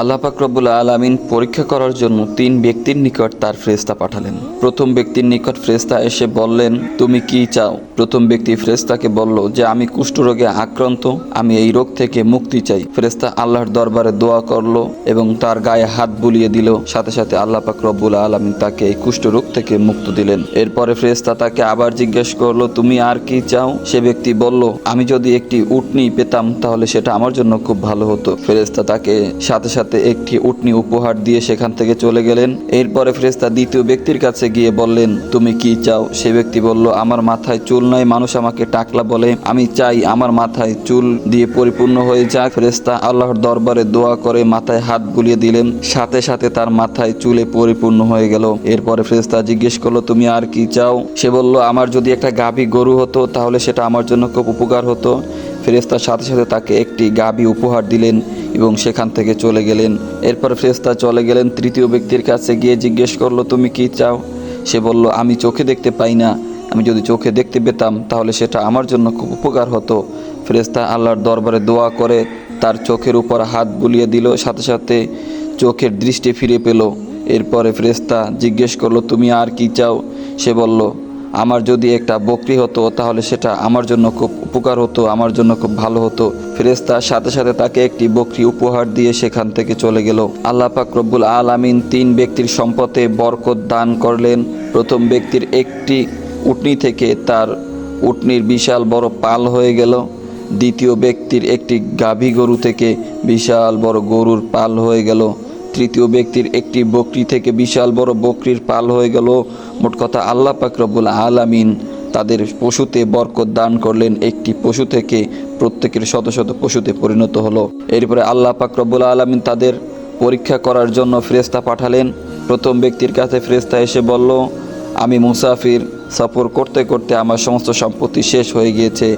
আল্লাহ পাক রব্বুল আলামিন পরীক্ষা করার জন্য তিন ব্যক্তির নিকট তার ফ্রেস্তা পাঠালেন। প্রথম ব্যক্তির নিকট ফ্রেস্তা এসে বললেন, তুমি কি চাও? প্রথম ব্যক্তি ফ্রেস্তাকে বলল, যে আমি কুষ্ঠরোগে আক্রান্ত, আমি এই রোগ থেকে মুক্তি চাই। ফ্রেস্তা আল্লাহর দরবারে দোয়া করল এবং তার গায়ে হাত বুলিয়ে দিল। সাথে সাথে আল্লাহ পাক রব্বুল আলামিন তাকে এই কুষ্ঠরোগ থেকে মুক্ত দিলেন। এরপরে ফ্রেস্তা তাকে আবার জিজ্ঞেস করল, তুমি আর কি চাও? সে ব্যক্তি বলল, আমি যদি একটি উটনি পেতাম, তাহলে সেটা আমার জন্য খুব ভালো হতো। ফেরেস্তা তাকে সাথে সাথে সাথে একটি উটনি উপহার দিয়ে সেখান থেকে চলে গেলেন। এরপরে ফেরেস্তা দ্বিতীয় ব্যক্তির কাছে গিয়ে বললেন, তুমি কি চাও? সে ব্যক্তি বলল, আমার মাথায় চুল নাই, মানুষ আমাকে টাকলা বলে। আমি চাই আমার মাথায় চুল দিয়ে পরিপূর্ণ হয়ে যাক। ফেরেস্তা আল্লাহর দরবারে দোয়া করে মাথায় হাত বুলিয়ে দিলেন। সাথে সাথে তার মাথায় চুলে পরিপূর্ণ হয়ে গেল। এরপরে ফেরেস্তা জিজ্ঞেস করল, তুমি আর কি চাও? সে বলল, আমার যদি একটা গাভী গরু হতো, তাহলে সেটা আমার জন্য খুব উপকার হতো। ফেরেস্তার সাথে সাথে তাকে একটি গাবি উপহার দিলেন এবং সেখান থেকে চলে গেলেন। এরপর ফেরেস্তা চলে গেলেন, তৃতীয় ব্যক্তির কাছে গিয়ে জিজ্ঞেস করল, তুমি কি চাও? সে বলল, আমি চোখে দেখতে পাই না। আমি যদি চোখে দেখতে পেতাম, তাহলে সেটা আমার জন্য খুব উপকার হতো। ফেরেস্তা আল্লাহর দরবারে দোয়া করে তার চোখের উপর হাত বুলিয়ে দিল, সাথে সাথে চোখের দৃষ্টি ফিরে পেল। এরপরে ফেরেস্তা জিজ্ঞেস করল, তুমি আর কি চাও? সে বলল আমার যদি একটা বকরি হতো, তাহলে সেটা আমার জন্য খুব উপকার হতো, আমার জন্য খুব ভালো হতো। ফেরেস্তার সাথে সাথে তাকে একটি বকরি উপহার দিয়ে সেখান থেকে চলে গেল। আল্লাহ পাক রব্বুল আলামিন তিন ব্যক্তির সম্পদে বরকত দান করলেন। প্রথম ব্যক্তির একটি উটনি থেকে তার উটনির বিশাল বড় পাল হয়ে গেল। দ্বিতীয় ব্যক্তির একটি গাভী গরু থেকে বিশাল বড় গরুর পাল হয়ে গেল। তৃতীয় ব্যক্তির একটি বকরি থেকে বিশাল বড় বকরির পাল হয়ে গেল। মোট কথা আল্লাহ পাক রব্বুল আলামিন তাদের পশুতে বরকত দান করলেন। একটি পশু থেকে প্রত্যেকের শত শত পশুতে পরিণত হলো। এরপরে আল্লাহ পাক রব্বুল আলামিন তাদের পরীক্ষা করার জন্য ফেরেস্তা পাঠালেন। প্রথম ব্যক্তির কাছে ফেরেস্তা এসে বলল, আমি মুসাফির, সফর করতে করতে আমার সমস্ত সম্পত্তি শেষ হয়ে গিয়েছে।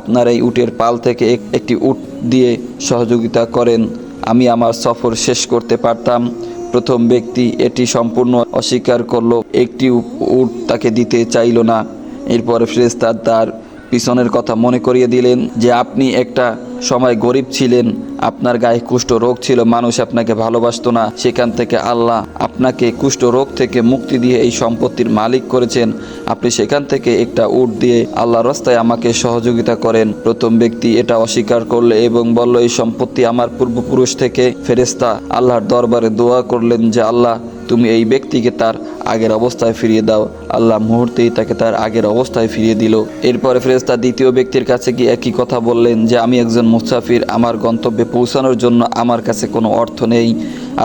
আপনার এই উটের পাল থেকে একটি উট দিয়ে সহযোগিতা করেন। আমি আমার সফর শেষ করতে পারতাম। প্রথম ব্যক্তি এটি সম্পূর্ণ অস্বীকার করল, একটি উট তাকে দিতে চাইল না। এরপরে ফ্রেস্তার তার পিছনের কথা মনে করিয়ে দিলেন যে, আপনি একটা সময় গরিব ছিলেন আপনার গায়ে কুষ্ঠ রোগ ছিল, মানুষ আপনাকে ভালোবাসত না। সেখান থেকে আল্লাহ আপনাকে কুষ্ঠ রোগ থেকে মুক্তি দিয়ে এই সম্পত্তির মালিক করেছেন। আপনি সেখান থেকে একটা উট দিয়ে আল্লাহ রাস্তায় আমাকে সহযোগিতা করেন। প্রথম ব্যক্তি এটা অস্বীকার করলে এবং বলল, এই সম্পত্তি আমার পূর্বপুরুষ থেকে ফেরেস্তা আল্লাহর দরবারে দোয়া করলেন যে আল্লাহ তুমি এই ব্যক্তিকে তার আগের অবস্থায় ফিরিয়ে দাও। আল্লাহ মুহূর্তেই তাকে তার আগের অবস্থায় ফিরিয়ে দিল। এরপরে ফেরেস্তা দ্বিতীয় ব্যক্তির কাছে গিয়ে একই কথা বললেন যে, আমি একজন মুসাফির, আমার গন্তব্যে পৌঁছানোর জন্য আমার কাছে কোনো অর্থ নেই।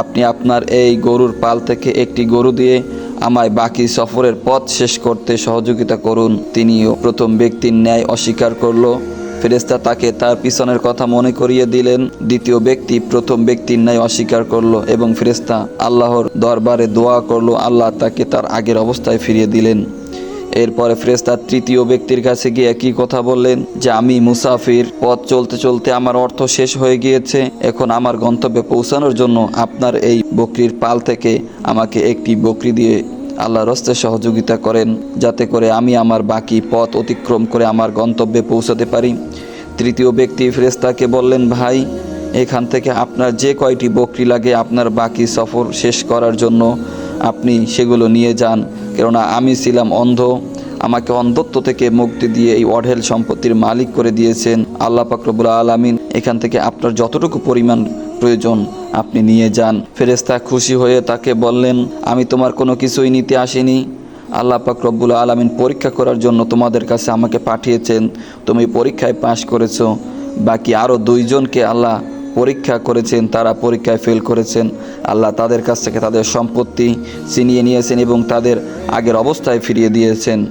আপনি আপনার এই গরুর পাল থেকে একটি গরু দিয়ে আমায় বাকি সফরের পথ শেষ করতে সহযোগিতা করুন। তিনিও প্রথম ব্যক্তির ন্যায় অস্বীকার করল। ফেরেস্তা তাকে তার পিছনের কথা মনে করিয়ে দিলেন। দ্বিতীয় ব্যক্তি প্রথম ব্যক্তির ন্যায় অস্বীকার করল এবং ফেরেস্তা আল্লাহর দরবারে দোয়া করল, আল্লাহ তাকে তার আগের অবস্থায় ফিরিয়ে দিলেন। এরপরে ফেরেস্তা তৃতীয় ব্যক্তির কাছে গিয়ে একই কথা বললেন, যে আমি মুসাফির, পথ চলতে চলতে আমার অর্থ শেষ হয়ে গিয়েছে। এখন আমার গন্তব্যে পৌঁছানোর জন্য আপনার এই বকরির পাল থেকে আমাকে একটি বকরি দিয়ে আল্লাহ রস্তে সহযোগিতা করেন, যাতে করে আমি আমার বাকি পথ অতিক্রম করে আমার গন্তব্যে পৌঁছাতে পারি। তৃতীয় ব্যক্তি ফেরেস্তাকে বললেন, ভাই, এখান থেকে আপনার যে কয়টি বকরি লাগে আপনার বাকি সফর শেষ করার জন্য আপনি সেগুলো নিয়ে যান। কেননা আমি ছিলাম অন্ধ, আমাকে অন্ধত্ব থেকে মুক্তি দিয়ে এই অঢেল সম্পত্তির মালিক করে দিয়েছেন আল্লাহ পাকরবুল আলমিন। এখান থেকে আপনার যতটুকু পরিমাণ প্রয়োজন। আপনি নিয়ে যান। ফেরেস্তা খুশি হয়ে তাকে বললেন, আমি তোমার কোনো কিছুই নিতে আসিনি। আল্লাহ পাক রব্বুল আলমিন পরীক্ষা করার জন্য তোমাদের কাছে আমাকে পাঠিয়েছেন। তুমি পরীক্ষায় পাশ করেছ। বাকি আরও দুইজনকে আল্লাহ পরীক্ষা করেছেন, তারা পরীক্ষায় ফেল করেছেন। আল্লাহ তাদের কাছ থেকে তাদের সম্পত্তি ছিনিয়ে নিয়েছেন এবং তাদের আগের অবস্থায় ফিরিয়ে দিয়েছেন।